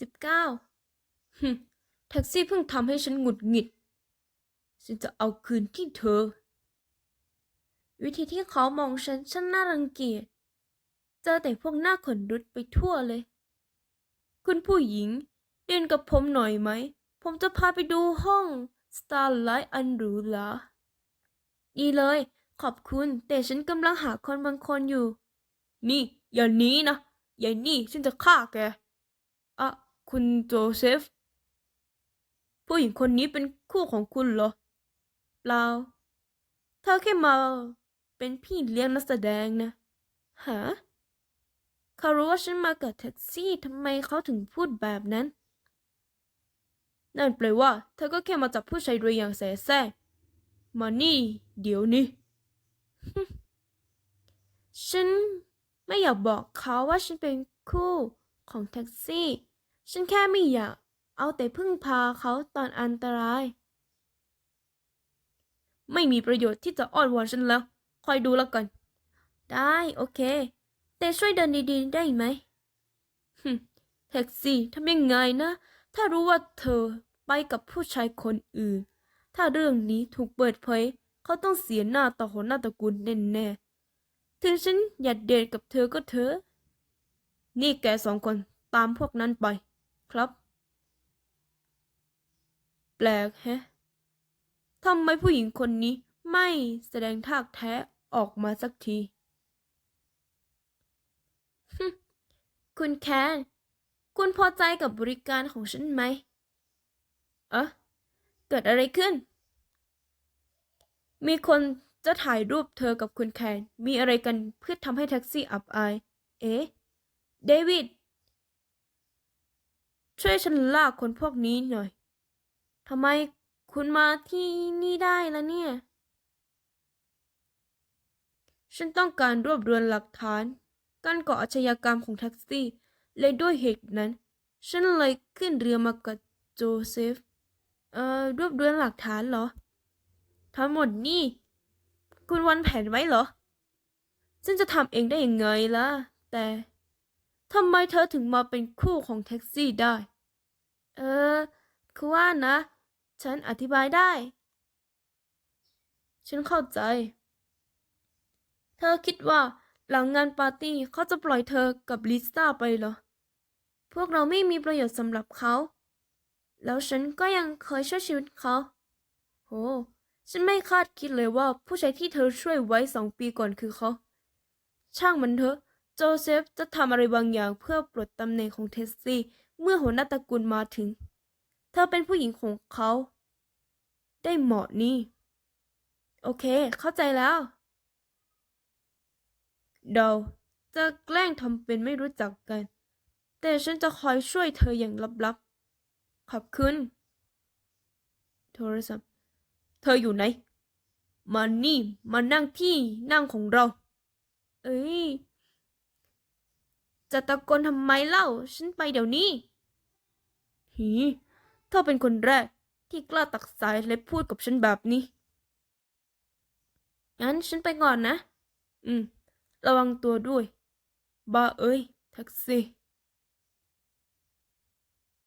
สิบเก้าฮึแท็กซี่เพิ่งทำให้ฉันหงุดหงิด ฉันจะเอาคืนที่เธอ วิธีที่เขามองฉันช่างน่ารังเกียจ เจอแต่พวกหน้าขนรุดไปทั่วเลย คุณผู้หญิง เดินกับผมหน่อยไหม ผมจะพาไปดูห้อง Starlight อันหรูหราดีเลย ขอบคุณ แต่ฉันกำลังหาคนบางคนอยู่ นี่ อย่าหนีนะ อย่านี่ฉันจะฆ่าแก คุณโจเซฟ ผู้หญิงคนนี้เป็นคู่ของคุณเหรอ เปล่า เธอแค่มาเป็นพี่เลี้ยงนักแสดงนะ ฮะเขารู้ว่าฉันมากับแท็กซี่ทำไมเขาถึงพูดแบบนั้น นั่นแปลว่า เธอก็แค่มาจับผู้ชายรวยอย่างแสแสร้งมานี่ เดี๋ยวนี้ ฉันไม่อยากบอกเขาว่าฉันเป็นคู่ของแท็กซี่ ฉันแค่ไม่อยากเอาแต่พึ่งพาเขาตอนอันตราย ไม่มีประโยชน์ที่จะอ้อนวอนฉันแล้ว คอยดูแล้วกัน ได้โอเค แต่ช่วยเดินดีๆได้ไหมแท็กซี่ทำยังไงนะ ถ้ารู้ว่าเธอไปกับผู้ชายคนอื่น ถ้าเรื่องนี้ถูกเปิดเผย เขาต้องเสียหน้าต่อหัวหน้าตระกูลแน่ๆ ถึงฉันอยากเดทกับเธอก็เถอะ นี่แกสองคนตามพวกนั้นไป ครับ แปลกแฮะทำไมผู้หญิงคนนี้ไม่แสดงท่าแท้ออกมาสักทีฮึ่มคุณแคน คุณพอใจกับบริการของฉันไหม เอะเกิดอะไรขึ้น มีคนจะถ่ายรูปเธอกับคุณแคน มีอะไรกันเพื่อทำให้แท็กซี่อับอาย เอ๊ะ เดวิด ช่วยฉันลากคนพวกนี้หน่อยทำไมคุณมาที่นี่ได้ล่ะเนี่ย ฉันต้องการรวบรวมหลักฐานการก่ออาชญากรรมของแท็กซี่ และด้วยเหตุนั้น ฉันเลยขึ้นเรือมากับโจเซฟ เอ่อ รวบรวมหลักฐานเหรอ ทั้งหมดนี่ คุณวันแผนไว้เหรอ ฉันจะทำเองได้ยังไงล่ะ แต่ทำไมเธอถึงมาเป็นคู่ของแท็กซี่ได้ เออ คือว่านะ ฉันอธิบายได้ ฉันเข้าใจ เธอคิดว่าหลังงานปาร์ตี้เขาจะปล่อยเธอกับลิซ่าไปเหรอ พวกเราไม่มีประโยชน์สำหรับเขา แล้วฉันก็ยังเคยช่วยชีวิตเขา โห ฉันไม่คาดคิดเลยว่าผู้ชายที่เธอช่วยไว้สองปีก่อนคือเขา ช่างมันเถอะ โจเซฟจะทำอะไรบางอย่างเพื่อปลดตำแหน่งของเทสซี่เมื่อหัวหน้าตระกูลมาถึง เธอเป็นผู้หญิงของเขา ได้เหมาะนี่ โอเค เข้าใจแล้วเราจะแกล้งทำเป็นไม่รู้จักกัน แต่ฉันจะคอยช่วยเธออย่างลับๆ ขอบคุณ โทรศัพท์ เธออยู่ไหน มานี่ มานั่งที่นั่งของเรา เอ้ย จะตะโกนทำไมเล่า ฉันไปเดี๋ยวนี้ หีเธอเป็นคนแรก ที่กล้าตักสายและพูดกับฉันแบบนี้ งั้นฉันไปก่อนนะ อืม ระวังตัวด้วย บ้าเอ้ย แท็กซี่